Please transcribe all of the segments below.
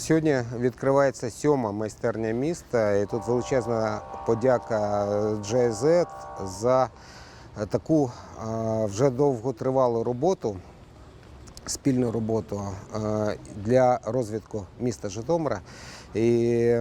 Сьогодні відкривається сьома майстерня міста, і тут величезна подяка GIZ за таку вже довготривалу роботу, спільну роботу для розвитку міста Житомира. І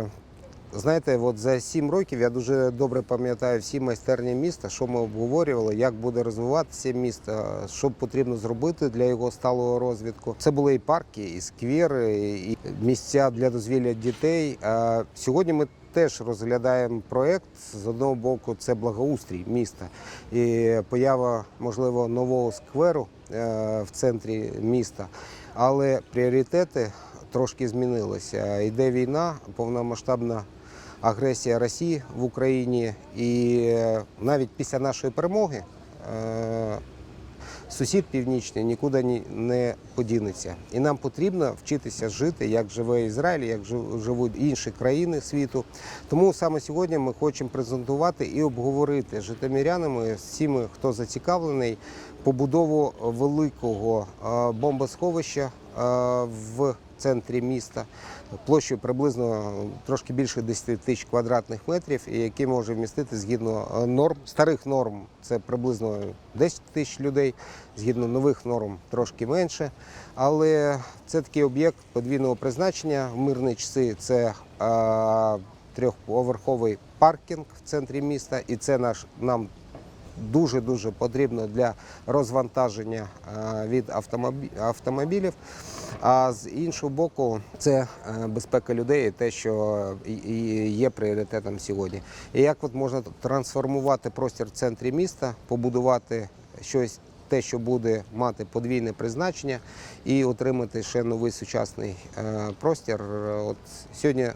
знаєте, от за сім років я дуже добре пам'ятаю всі майстерні міста, що ми обговорювали, як буде розвиватися місто, що потрібно зробити для його сталого розвитку. Це були і парки, і сквери, і місця для дозвілля дітей. А сьогодні ми теж розглядаємо проєкт. З одного боку, це благоустрій міста і поява, можливо, нового скверу е, в центрі міста. Але пріоритети трошки змінилися. Йде війна, повномасштабна агресія Росії в Україні, і е, навіть після нашої перемоги е, сусід північний нікуди не подінеться. І нам потрібно вчитися жити, як живе Ізраїль, як живуть інші країни світу. Тому саме сьогодні ми хочемо презентувати і обговорити з житомирянами, з всіми, хто зацікавлений, побудову великого е, бомбосховища е, в центрі міста площею приблизно трошки більше 10 тисяч квадратних метрів, і який може вмістити згідно е, норм старих норм. Це приблизно 10 тисяч людей, згідно нових норм трошки менше. Але це такий об'єкт подвійного призначення. В мирні часи це трьохповерховий паркінг в центрі міста, і це наш нам дуже дуже потрібно для розвантаження е, від автомобілів. А з іншого боку, це е, безпека людей, і те, що є пріоритетом сьогодні. І як от можна трансформувати простір в центрі міста, побудувати щось. Те, що буде мати подвійне призначення, і отримати ще новий сучасний е, простір. От сьогодні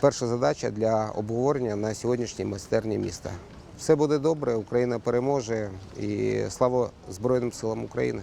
перша задача для обговорення на сьогоднішній майстерні міста. Все буде добре, Україна переможе і слава Збройним силам України.